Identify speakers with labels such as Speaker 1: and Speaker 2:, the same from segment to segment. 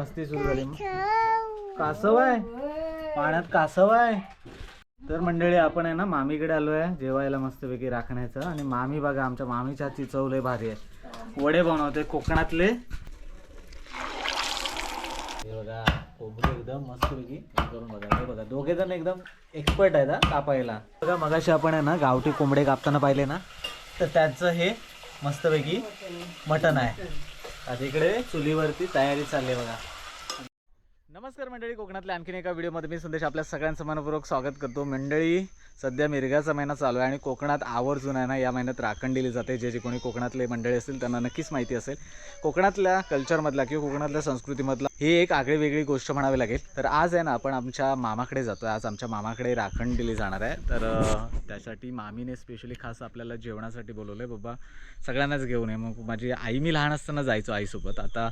Speaker 1: मस्ती सुरू झाली कासव आहे. पाण्यात कासव आहे. तर मंडळी आपण आहे ना मामीकडे आलो आहे जेवायला मस्तपैकी राखण्याचं. आणि मामी बघा आमच्या मामीच्या हातची चव लय भारी आहे. वडे बनवते कोकणातले. हे बघा कोबरे एकदम मस्तपैकी करून बघा. हे बघा दोघे जण एकदम एक्सपर्ट आहेत हा कापायला. बघा मगाशी आपण आहे ना गावठी कोंबडे कापताना पाहिले ना तर त्याचं हे मस्तपैकी मटण आहे. आता इकडे चुलीवरती तयारी चालली आहे बघा. नमस्कार मंडळी कोकणातल्या आणखीन एका व्हिडिओमध्ये मी संदेश आपल्या सगळ्यांचं मनपूर्वक स्वागत करतो. मंडळी सध्या मिरगाचा महिना चालू आहे आणि कोकणात आवर्जून आहे ना या महिन्यात राखण दिली जाते. जे जे कोणी कोकणातले मंडळी असतील त्यांना नक्कीच माहिती असेल. कोकणातल्या कल्चरमधला किंवा कोकणातल्या संस्कृतीमधला ही एक आगळी वेगळी गोष्ट म्हणावी लागेल. तर आज आहे ना आपण आमच्या मामाकडे जातो आज आमच्या मामाकडे राखण दिली जाणार आहे. तर त्यासाठी मामीने स्पेशली खास आपल्याला जेवणासाठी बोलवलं आहे बाबा सगळ्यांनाच घेऊन ये. मग माझी आई मी लहान असताना जायचो आईसोबत. आता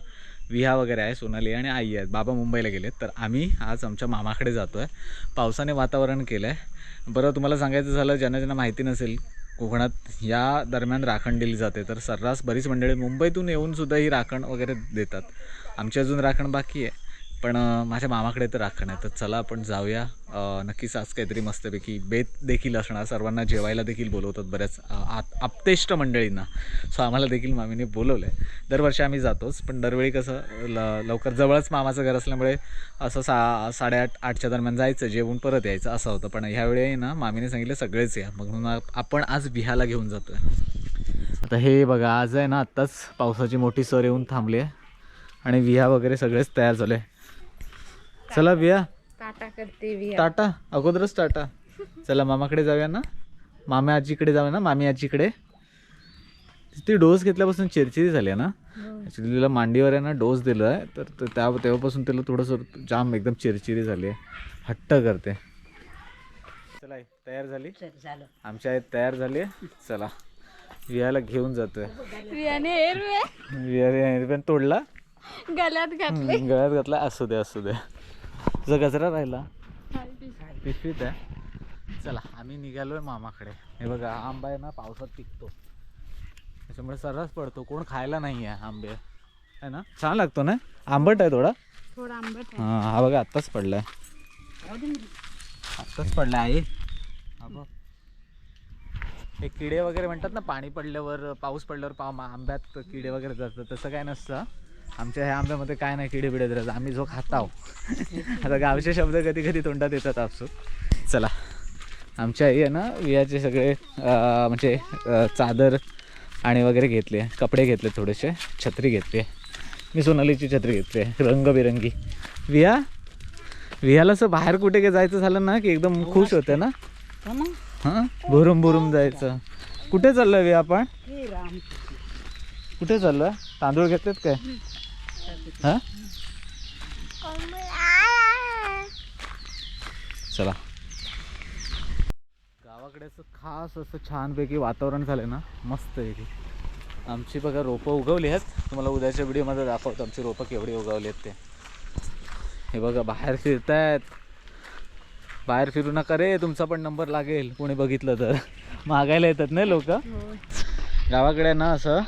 Speaker 1: विहा वगैरे आहे सोनाली आणि आई आहेत. बाबा मुंबईला गेलेत. तर आम्ही आज आमच्या मामाकडे जातो आहे पावसाने वातावरण केलं आहे बरं तुम्हाला सांगायचं झालं ज्यांना ज्यांना माहिती नसेल कोकणात या दरम्यान राखण दिली जाते. तर सर्रास बरीच मंडळी मुंबईतून येऊन सुद्धा ही राखण वगैरे देतात. आमची अजून राखण बाकी आहे. पण माझ्या मामाकडे तर राखण आहे तर चला आपण जाऊया. नक्कीच आज काहीतरी मस्तपैकी बेत देखील असणार. सर्वांना जेवायला देखील बोलवतात बऱ्याच आत आप्तेष्ट मंडळींना. सो आम्हाला देखील मामीने बोलवलं आहे दरवर्षी आम्ही जातोच पण दरवेळी कसं ल लवकर जवळच मामाचं घर असल्यामुळे असं सा साडेआठ आठच्या दरम्यान जायचं जेवून परत यायचं असं होतं. पण ह्यावेळी ना मामीने सांगितलं सगळेच या. मग म्हणून आपण आज बिहाला घेऊन जातो आहे आता हे बघा आज आहे ना आत्ताच पावसाची मोठी सर येऊन थांबली आहे. आणि विहा वगैरे सगळेच तयार झाले. चला विहा
Speaker 2: टाटा करते विया
Speaker 1: टाटा? अगोदरच टाटा. चला मामाकडे जाऊया ना. मामी आजीकडे जाऊया ना मामी आजीकडे. ती डोस घेतल्यापासून चिरचिरी झाली आहे ना. ॲक्च्युली तिला मांडीवर आहे ना डोस दिला आहे. तर त्या तेव्हापासून तिला थोडंसं जाम एकदम चिरचिरी झाली आहे. हट्ट करते. चला तयार झाली?
Speaker 2: झालं.
Speaker 1: आमच्या आई तयार झाली आहे. चला. वियाला घेऊन जातोय.
Speaker 2: वियाने
Speaker 1: तोडला.
Speaker 2: गळ्यात घातले.
Speaker 1: हम्म, गळ्यात घातला. असू दे असू दे. तुझा गजरा राहिला. पिशवीत आहे. चला आम्ही निघालोय मामाकडे. हे बघा आंबा आहे ना पावसात पिकतो. त्याच्यामुळे सर्रास पडतो. कोण खायला नाही आहे आंबे. आहे ना? छान लागतो ना? आंबट आहे थोडा?
Speaker 2: थोडा आंबट आहे.
Speaker 1: हां हा बघा आत्ताच पडलाय. आत्ताच पडलाय आई. हा हे किडे वगैरे म्हणतात ना पाणी पडल्यावर पाऊस पडल्यावर पा मा- आंब्यात किडे वगैरे जातात. तसं काय नसतं. आमच्या ह्या आंब्यामध्ये काय नाही किडे बिडे जातात आम्ही जो खाताव आता गावचे शब्द कधी कधी तोंडात येतात आपसूक. चला. आमच्या आई आहे ना वियाचे सगळे म्हणजे चादर आणि वगैरे घेतले. कपडे घेतले थोडेसे. छत्री घेतली. मी सोनालीची छत्री घेतली. आहे रंगबिरंगी. विया? वियाला असं बाहेर कुठे काय जायचं झालं ना की एकदम खुश होते ना?
Speaker 2: हो?
Speaker 1: हां? भुरून भुरून जायचं. कुठे चाललोय विया आपण?
Speaker 2: हे
Speaker 1: कुठे चाललोय तांदूळ घेतलेत काय? हां? चला. गावाकडे असं खास असं छानपैकी वातावरण झालं ना मस्त आहे आमची बघा रोपं उगवली आहेत. तुम्हाला उद्याच्या व्हिडिओमध्ये दाखवतो आमची रोपं केवढी उगवली आहेत ते. हे बघा बाहेर फिरतायत. बाहेर फिरू नका रे तुमचा पण नंबर लागेल. कोणी बघितलं तर. मागायला येतात नाही लोक?
Speaker 2: हो.
Speaker 1: गावाकडे ना असं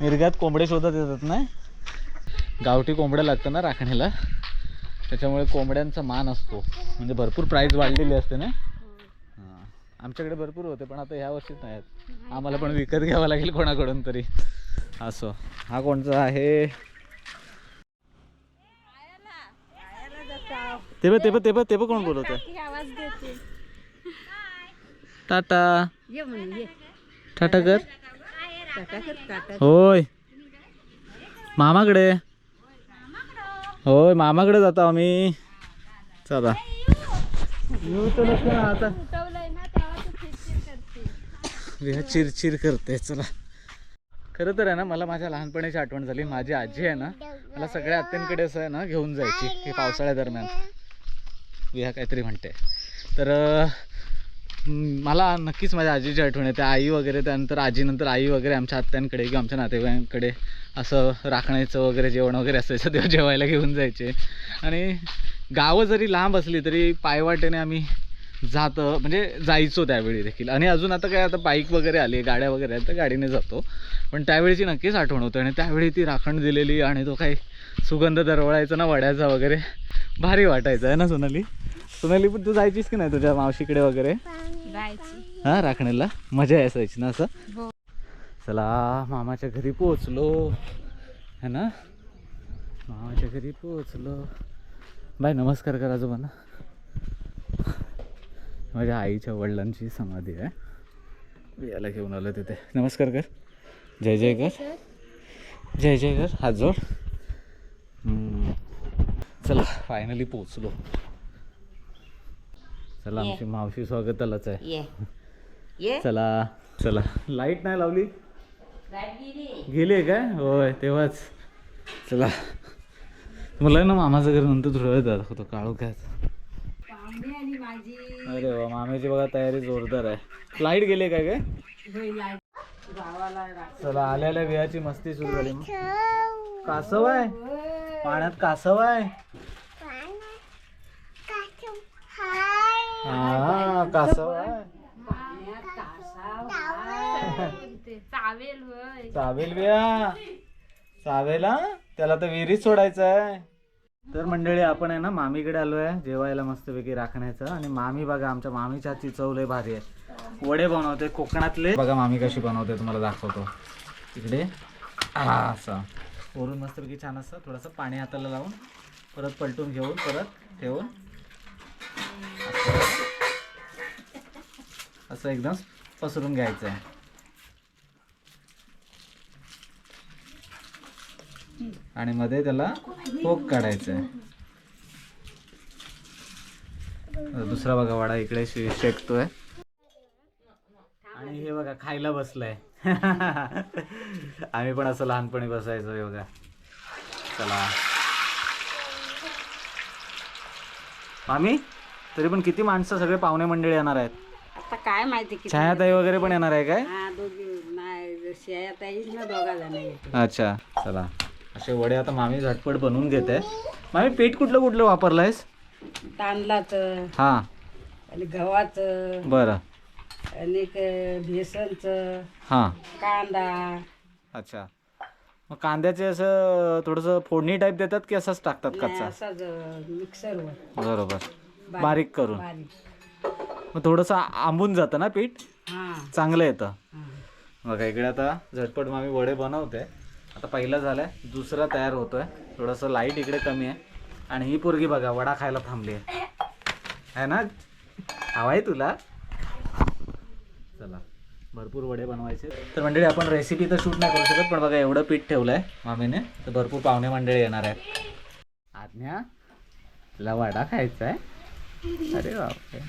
Speaker 1: मिरगात कोंबडे शोधत येतात ना? गावठी कोंबड्या लागतं ना राखणीला त्याच्यामुळे कोंबड्यांचा मान असतो. म्हणजे भरपूर प्राईज वाढलेली असते ना? हां. आमच्याकडे भरपूर होते पण आता ह्या वर्षीच नाही आहेत आम्हाला पण विकत घ्यावं लागेल कोणाकडून तरी. असो. हा कोणचा आहे? ते बघ ते बघ ते बघ ते बघ कोण बोलवत टाटा टाटा कर. होय. मामाकडे? होय मामाकडे जातो आम्ही. चला. येऊ तर आता
Speaker 2: करते
Speaker 1: विहा चिरचिर करते चला. खरं तर आहे ना मला माझ्या लहानपणीची आठवण झाली. माझी आजी आहे ना मला सगळ्या आत्यांकडे असं आहे ना घेऊन जायची हे पावसाळ्या दरम्यान. विहा काहीतरी म्हणते. तर मला नक्कीच माझ्या आजीची आठवण येते. आई वगैरे त्यानंतर आजीनंतर आई वगैरे आमच्या आत्यांकडे किंवा आमच्या नातेवाईकांकडे असं राखण्याचं वगैरे जेवण वगैरे असायचं तेव्हा जेवायला घेऊन जायचे. आणि गावं जरी लांब असली तरी पायवाटेने आम्ही जात म्हणजे जायचो त्यावेळी देखील. आणि अजून आता काय आता बाईक वगैरे आली गाड्या वगैरे आहेत तर गाडीने जातो. पण त्यावेळीची नक्कीच आठवण होते आणि त्यावेळी ती राखण दिलेली आणि तो काही सुगंध दरवळायचा ना वड्याचा वगैरे भारी वाटायचं आहे ना सोनाली? सोनाली पण तू जायचीस की नाही तुझ्या मावशीकडे वगैरे? हा राखण्याला मजा असायची ना असं?
Speaker 2: हो.
Speaker 1: चला मामाच्या घरी पोचलो है ना? मामाच्या घरी पोचलो बाय नमस्कार करा आजोबांना. माझ्या आईच्या वडिलांची समाधी आहे. याला घेऊन आलो तिथे. नमस्कार कर. जय जय कर. जय जय कर. हात जोड. चला फायनली पोचलो चला आमची मावशी स्वागतालाच आहे.
Speaker 2: ये. ये.
Speaker 1: चला चला. लाइट नाही लावली? गेली. आहे काय? होय तेव्हाच. चला. मला ना मामाचं घर नंतर थोडं वेळ दाखवतो काळू काय अरे वा मामाची बघा तयारी जोरदार आहे. लाइट गेली काय काय चला आल्या आल्या बियाची मस्ती सुरू झाली. कासव आहे. पाण्यात कासव आहे. हा कासव आहे.
Speaker 2: चावेल होय
Speaker 1: चावेल बिया चावेला त्याला तर विहिरीत सोडायचं आहे तर मंडळी आपण आहे ना मामीकडे आलो आहे जेवायला मस्तपैकी राखण्याचं. आणि मामी बघा आमच्या मामीच्या हातची चव लय भारी आहे. वडे बनवते कोकणातले. बघा मामी कशी बनवते तुम्हाला दाखवतो. इकडे. असं. वरून मस्तपैकी छान असतं थोडंसं पाणी हाताला लावून परत पलटून घेऊन परत ठेवून. असं- एकदम पसरून घ्यायचं आहे आणि मध्ये त्याला पोक काढायचं आहे दुसरा बघा वाडा इकडे शेकतोय. आणि हे बघा खायला बसलाय. आम्ही पण असं लहानपणी बसायचो हे बघा. चला. मामी? तरी पण किती माणसं सगळे पाहुणे मंडळी येणार आहेत?
Speaker 2: आता काय माहिती किती
Speaker 1: छायाताई वगैरे पण येणार आहे काय?
Speaker 2: हा दोघी नाही शेया ताईच ना दोघा जण येते.
Speaker 1: अच्छा चला. असे वडे आता मामी झटपट बनवून घेते. मामी पीठ कुठलं कुठलं वापरलंयस?
Speaker 2: तांदळाचं.
Speaker 1: हा.
Speaker 2: आणि गव्हाचं.
Speaker 1: बरं.
Speaker 2: आणि क- बेसनचं.
Speaker 1: हां.
Speaker 2: कांदा.
Speaker 1: अच्छा. मग कांद्याचे असं थोडंसं फोडणी टाईप देतात की असंच टाकतात
Speaker 2: नाही,
Speaker 1: कच्चा?
Speaker 2: असंच मिक्सरवर
Speaker 1: बरोबर. बारीक करून. मग थोडंसं आंबून जातं ना पीठ? चांगलं येतं. बघा इकडे आता झटपट मामी वडे बनवते आता पहिला झालाय दुसरा तयार होतोय. थोडंसं लाइट इकडे कमी आहे. आणि ही पोरगी बघा वडा खायला थांबली आहे. है ना? हवा आहे तुला? चला भरपूर वडे बनवायचे. तर मंडळी आपण रेसिपी तर शूट नाही करू शकत पण बघा एवढं पीठ ठेवलंय मामीने. तर भरपूर पाहुणे मंडळी येणार आहेत. आज्ञा तुला वडा खायचा आहे अरे बापरे.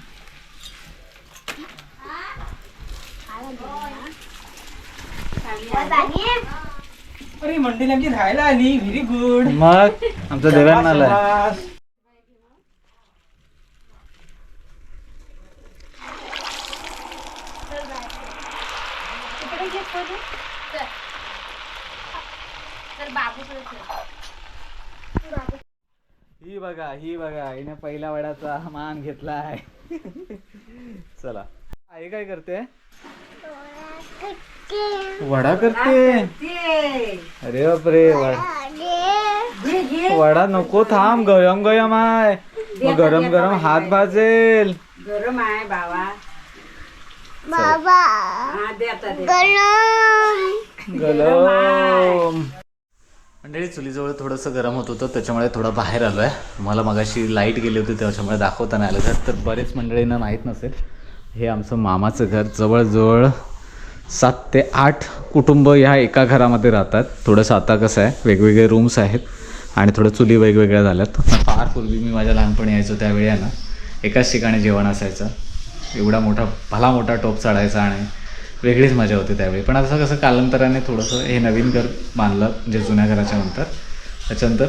Speaker 3: अरे मंडळी आमची राहायला आली. व्हेरी गुड
Speaker 1: मग? आमचा देवांना आलाय ही बघा ही बघा हिने पहिल्या वड्याचा मान घेतला आहे. चला. आई काय करते? वडा करते. अरे बापरे वडा. वडा नको थांब गरम गरम आहे. मग गरम गरम हात भाजेल.
Speaker 2: गरम आहे बाबा. हा दे आता दे
Speaker 1: गरम. मंडळी चुलीजवळ थोडंसं गरम होत होतं त्याच्यामुळे थोडं बाहेर आलो आहे मला मगाशी लाइट गेली होती त्याच्यामुळे दाखवता नाही आलं घर तर बरेच मंडळींना माहीत नसेल हे आमचं मामाचं घर. जवळजवळ सात ते आठ कुटुंब ह्या एका घरामध्ये राहतात. थोडंसं आता कसं आहे वेगवेगळे रूम्स आहेत आणि थोडं चुली वेगवेगळ्या झाल्यात. फार पूर्वी मी माझ्या लहानपणी यायचो त्यावेळी आहे ना एकाच ठिकाणी जेवण असायचं. एवढा मोठा भला मोठा टोप चढायचा आणि वेगळीच मजा होती त्यावेळी. पण असं कसं कालांतराने थोडंसं हे नवीन घर बांधलं म्हणजे जुन्या घराच्या नंतर. त्याच्यानंतर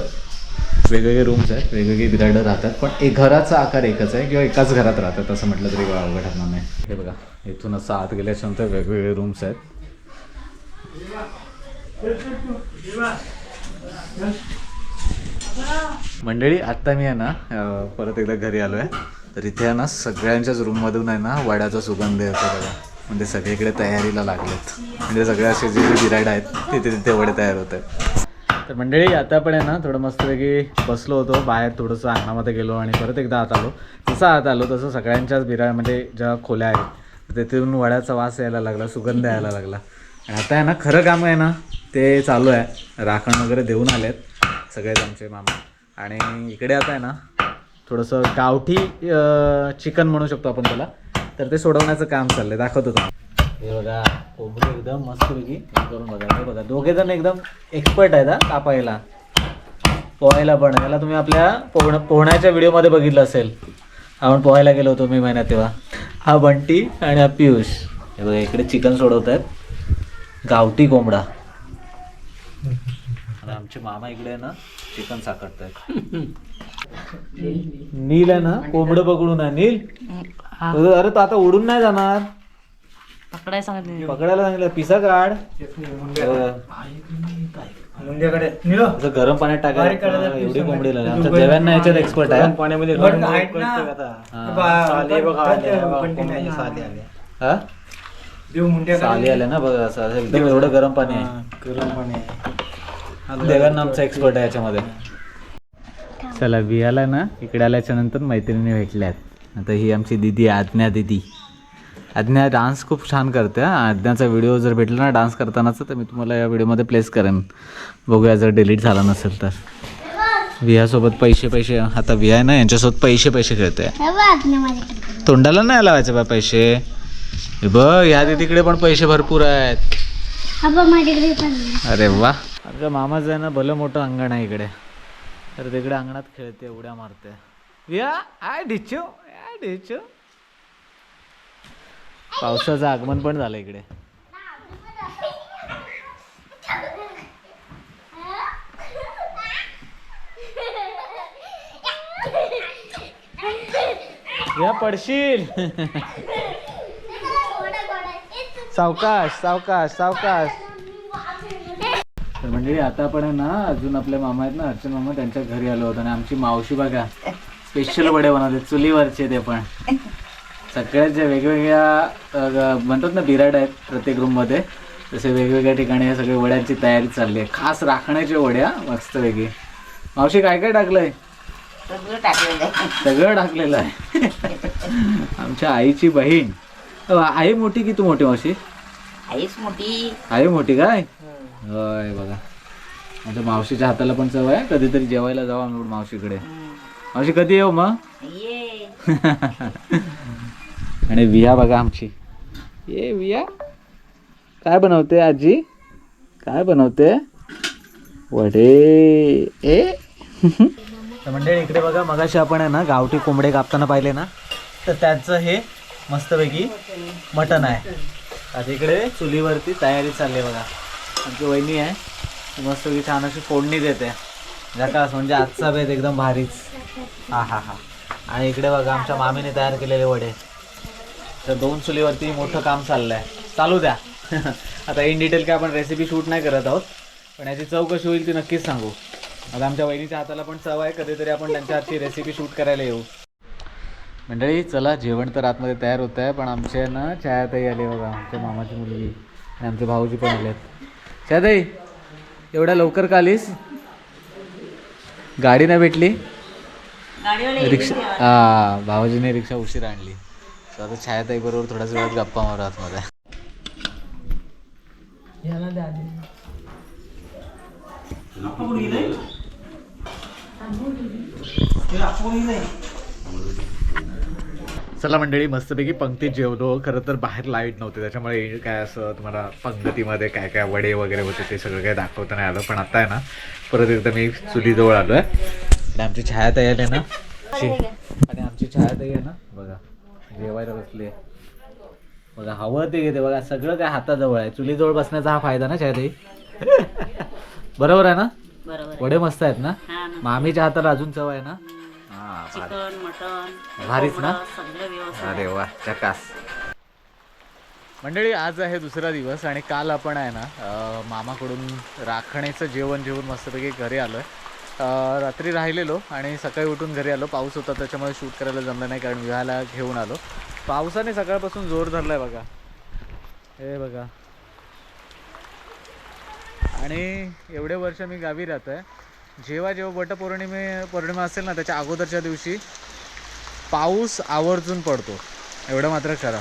Speaker 1: वेगवेगळे रूम्स आहेत वेगवेगळी बिराडं राहतात. पण एक घराचा आकार एकच आहे किंवा एकाच घरात राहतात असं म्हटलं तरी अवघड ठरणार नाही. हे बघा इथून असं आत गेल्याच्यानंतर वेगवेगळे रूम्स आहेत. मंडळी आत्ता मी आहे ना परत एकदा घरी आलो आहे तर इथे आहे ना सगळ्यांच्याच रूममधून आहे ना वड्याचा सुगंध येतो बघा. म्हणजे सगळीकडे तयारीला लागलेत. म्हणजे सगळे असे जे जे बिराड आहेत तिथे तिथे वडे तयार होत आहेत. तर मंडळी आता पण आहे ना थोडं मस्तपैकी बसलो होतो. बाहेर थोडंसं अंगणामध्ये गेलो आणि परत एकदा आत आलो. जसं आत आलो तसं सगळ्यांच्याच बिराड म्हणजे ज्या खोल्या आहेत तिथून वड्याचा वास यायला लागला सुगंध यायला लागला. आणि आता आहे ना खरं काम आहे ना ते चालू आहे. राखण वगैरे देऊन आलेत सगळेच आमचे मामा. आणि इकडे आता आहे ना थोडंसं गावठी चिकन म्हणू शकतो आपण त्याला. तर ते सोडवण्याचं काम चाललंय. दाखवतो तुम्हाला. हे बघा कोंबडी एकदम मस्तपैकी हे करून बघा. हे बघा दोघे जण एकदम एक्सपर्ट आहेत हा कापायला. पोहायला पण. याला तुम्ही आपल्या पोहण पोहण्याच्या व्हिडिओमध्ये बघितलं असेल. आपण पोहायला गेलो होतो मी महिन्यात तेव्हा. हा बंटी आणि हा पियुष. हे बघा इकडे चिकन सोडवत आहेत गावठी कोंबडा. आणि आमचे मामा इकडे आहे ना चिकन साकडत आहेत नील आहे ना कोंबडं पकडून आहे. नील? अरे तो आता उडून नाही जाणार.
Speaker 2: पकडाय सांगितले
Speaker 1: पकडायला सांगितलं. पिसा काढ. असं गरम पाण्यात
Speaker 3: बारीक
Speaker 1: टाकायला
Speaker 3: करायला
Speaker 1: एवढी
Speaker 3: पिसा
Speaker 1: कोंबडी. लागली. आमच्या देव्यांना याच्यात एक्सपर्ट आहे.
Speaker 3: पाण्यामध्ये
Speaker 1: गरम
Speaker 3: आहेत ना.
Speaker 1: हा.
Speaker 3: बा-
Speaker 4: साली बघा आले,
Speaker 3: त्या
Speaker 4: बघा,
Speaker 3: बंटी
Speaker 4: कोंबडी
Speaker 3: नाही.
Speaker 4: साली आली.
Speaker 1: हा?
Speaker 3: देव मुंड्याकडे
Speaker 1: साली आले ना बघा असं असं एकदम एवढं गरम पाणी आहे.
Speaker 4: गरम पाणी आहे.
Speaker 1: देवांना आमचा एक्सपर्ट आहे याच्यामध्ये. चला वियाला ना इकडे आल्याच्यानंतर मैत्रिणी भेटल्यात. आता ही आमची दिदी आहे, आज्ञा दिदी. आज्ञा डान्स खूप छान करते हा. आज्ञाचा व्हिडिओ जर भेटला ना डान्स करतानाचा तर मी तुम्हाला या व्हिडिओमध्ये प्लेस करेन. बघूया जर डिलीट झाला नसेल तर. वियासोबत पैसे पैसे आता विया आहे ना यांच्यासोबत पैसे पैसे खेळते. तोंडाला नाही लावायचे बा पैसे. हे बघ ह्या दिदीकडे पण पैसे भरपूर आहेत. अरे वा. आमच्या मामाचं आहे ना भलं मोठं अंगण आहे इकडे. तर तिकडे अंगणात खेळते उड्या मारते. विया आय डिचू आय डिचू पावसाचं आगमन पण झालं इकडे. या पडशील. सावकाश सावकाश सावकाश. तर म्हणजे आता आपण आहे ना अजून आपले मामा आहेत ना अर्चन मामा त्यांच्या घरी आलो होतो आणि आमची मावशी बघा स्पेशल वडे बनवले चुलीवरचे ते पण. सगळ्यात ज्या वेगवेगळ्या म्हणतात ना बिराड आहेत प्रत्येक रूममध्ये तसे वेगवेगळ्या ठिकाणी हे सगळे वड्यांची तयारी चालली आहे. खास राखण्याच्या वड्या मस्त वेगळी. मावशी काय काय टाकलंय?
Speaker 2: सगळं टाकलेलं आहे.
Speaker 1: आमच्या आईची बहीण. आई मोठी की तू मोठी मावशी?
Speaker 2: आईच मोठी.
Speaker 1: आई मोठी काय? होय बघा. माझ्या मावशीच्या हाताला पण चव आहे कधीतरी जेवायला जाऊ आम्ही मावशीकडे. मावशी कधी येऊ मग?
Speaker 2: ये.
Speaker 1: आणि विया बघा आमची. ये विया. काय बनवते आजी? काय बनवते? वडे. ए. मंडळी इकडे बघा मगाशी आपण आहे ना गावठी कोंबडे कापताना पाहिले ना तर त्याचं हे मस्तपैकी मटण आहे. आता इकडे चुलीवरती तयारी चालली बघा. आमची वहिनी आहे. ती की छान अशी फोडणी देते. झकास म्हणजे आजचा बेत एकदम भारीच. हा हा हा. आणि इकडे बघा आमच्या मामीने तयार केलेले वडे. तर दोन चुलीवरती मोठं काम चाललं आहे चालू द्या. आता इन डिटेल काय आपण रेसिपी शूट नाही करत आहोत. पण याची चव कशी होईल ती नक्कीच सांगू. आता आमच्या वहिनीच्या हाताला पण चव आहे कधीतरी आपण त्यांच्या हातची रेसिपी शूट करायला येऊ. मंडळी चला जेवण तर आतमध्ये तयार होत आहे पण आमच्या ना छायातही आली बघा आमच्या मामाची मुलगी आणि आमचे भाऊजी पण आले आहेत छायाताई एवढ्या लवकर का आलीस? गाडी नाही भेटली? रिक्षा हा भाऊजीने रिक्षा उशीर आणली. तर आता छायाताई बरोबर थोड्याच वेळात गप्पा मारू आतमध्ये. चला मंडळी मस्तपैकी पंक्तीत जेवलो. खरं तर बाहेर लाइट नव्हते त्याच्यामुळे काय असं तुम्हाला पंक्तीमध्ये काय काय वडे वगैरे होते ते सगळं काही दाखवता नाही आलं पण आता आहे ना परत एकदा मी चुलीजवळ आलो आहे आणि आमची छाया तयार आहे ना. आणि आमची छाया तयार आहे ना बघा जेवायला बसली आहे. बघा हवं ते घेते बघा सगळं काय हाताजवळ आहे. चुलीजवळ बसण्याचा हा फायदा ना छायाताई? बरोबर आहे ना?
Speaker 2: बरोबर
Speaker 1: वडे मस्त आहेत ना?
Speaker 2: ना
Speaker 1: मामीच्या हाताला अजून चव आहे ना? हा भारी.
Speaker 2: चिकन मटन
Speaker 1: भारीच ना?
Speaker 2: सगळं व्यवस्थित.
Speaker 1: अरे वा चकास. मंडळी आज आहे दुसरा दिवस आणि काल आपण आहे ना अं, मामाकडून राखण्याचं जेवण जेवून मस्तपैकी घरी आलो आहे रात्री राहिलेलो आणि सकाळी उठून घरी आलो. पाऊस होता त्याच्यामुळे शूट करायला जमलं नाही कारण विवाहाला घेऊन आलो. पावसाने सकाळपासून जोर धरलाय बघा. हे बघा. आणि एवढे वर्ष मी गावी राहतो आहे जेव्हा जेव्हा वटपौर्णिमे पौर्णिमा असेल ना त्याच्या अगोदरच्या दिवशी पाऊस आवर्जून पडतो. एवढं मात्र खरं.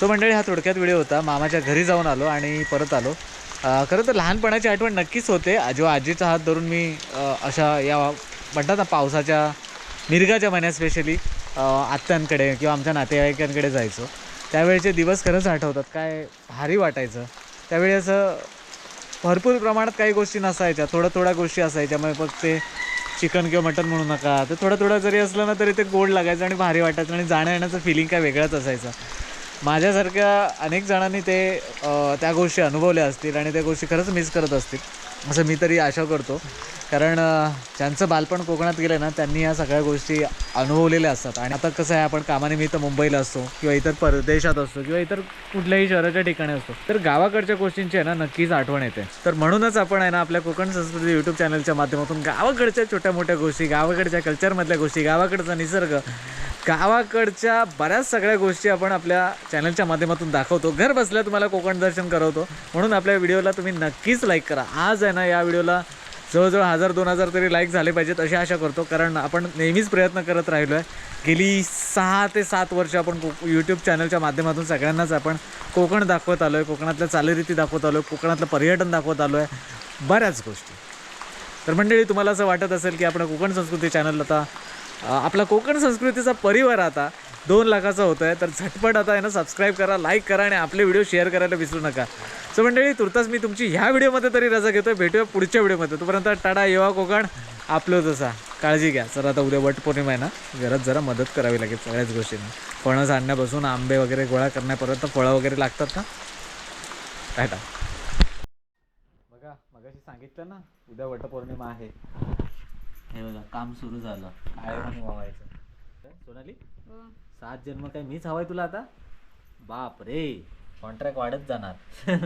Speaker 1: सो मंडळी हा थोडक्यात व्हिडिओ होता. मामाच्या घरी जाऊन आलो आणि परत आलो. खरं तर लहानपणाची आठवण नक्कीच होते. जेव्हा आजीचा हात धरून मी अशा या म्हणतात ना पावसाच्या मिरगाच्या महिन्यात स्पेशली आत्यांकडे किंवा आमच्या नातेवाईकांकडे जायचो. त्यावेळेचे दिवस खरंच आठवतात. काय भारी वाटायचं. त्यावेळी असं भरपूर प्रमाणात काही गोष्टी नसायच्या. थोड्या थोड्या गोष्टी असायच्या. मग फक्त ते चिकन किंवा मटन म्हणू नका. तर थोडं थोडं जरी असलं ना तरी ते गोड लागायचं आणि भारी वाटायचं आणि जाण्या येण्याचं फिलिंग काय वेगळंच असायचं. माझ्यासारख्या अनेक जणांनी ते त्या गोष्टी अनुभवल्या असतील आणि त्या गोष्टी खरंच मिस करत असतील. असं मी तरी आशा करतो. कारण ज्यांचं बालपण कोकणात गेलं ना त्यांनी या सगळ्या गोष्टी अनुभवलेल्या असतात. आणि आता कसं आहे आपण कामानिमित्त मुंबईला असतो किंवा इतर परदेशात असतो किंवा इतर कुठल्याही शहराच्या ठिकाणी असतो तर गावाकडच्या गोष्टींची आहे ना नक्कीच आठवण येते. तर म्हणूनच आपण आहे ना आपल्या कोकण संस्कृती यूट्यूब चॅनलच्या माध्यमातून गावाकडच्या छोट्या मोठ्या गोष्टी गावाकडच्या कल्चरमधल्या गोष्टी गावाकडचा निसर्ग गावाकडच्या बऱ्याच सगळ्या गोष्टी आपण आपल्या चॅनलच्या माध्यमातून दाखवतो. घर बसल्या तुम्हाला कोकण दर्शन करवतो. म्हणून आपल्या व्हिडिओला तुम्ही नक्कीच लाईक करा. आज आहे ना या व्हिडिओला जवळजवळ हजार दोन हजार तरी लाईक झाले पाहिजेत अशी आशा करतो. कारण आपण नेहमीच प्रयत्न करत राहिलो आहे गेली सहा ते सात वर्ष आपण को यूट्यूब चॅनलच्या माध्यमातून सगळ्यांनाच आपण कोकण दाखवत आलो आहे कोकणातल्या चालीरीती दाखवत आलो आहे कोकणातलं पर्यटन दाखवत आलो आहे बऱ्याच गोष्टी. तर मंडळी तुम्हाला असं वाटत असेल की आपण कोकण संस्कृती चॅनल आता आपला कोकण संस्कृतीचा परिवार आता दोन लाखाचा होत आहे तर झटपट आता आहे ना सबस्क्राईब करा लाईक करा आणि आपले व्हिडिओ शेअर करायला विसरू नका. सो मंडळी तुर्तास मी तुमची ह्या व्हिडिओमध्ये तरी रजा घेतोय. भेटूया पुढच्या व्हिडिओमध्ये तोपर्यंत टाटा येवा कोकण आपलं तसा काळजी घ्या. सर आता उद्या वटपौर्णिमा आहे ना घरात जरा मदत करावी लागेल सगळ्याच गोष्टींना. फणस आणण्यापासून आंबे वगैरे गोळा करण्यापर्यंत फळं वगैरे लागतात ना टाटा बघा मगाशी सांगितलं ना उद्या वटपौर्णिमा आहे. हे बघा काम सुरू झालं. काय म्हणून वावायचं काय, सोनाली हो. सात जन्म काय मीच हवाय तुला आता? बाप रे कॉन्ट्रॅक्ट वाढत जाणार.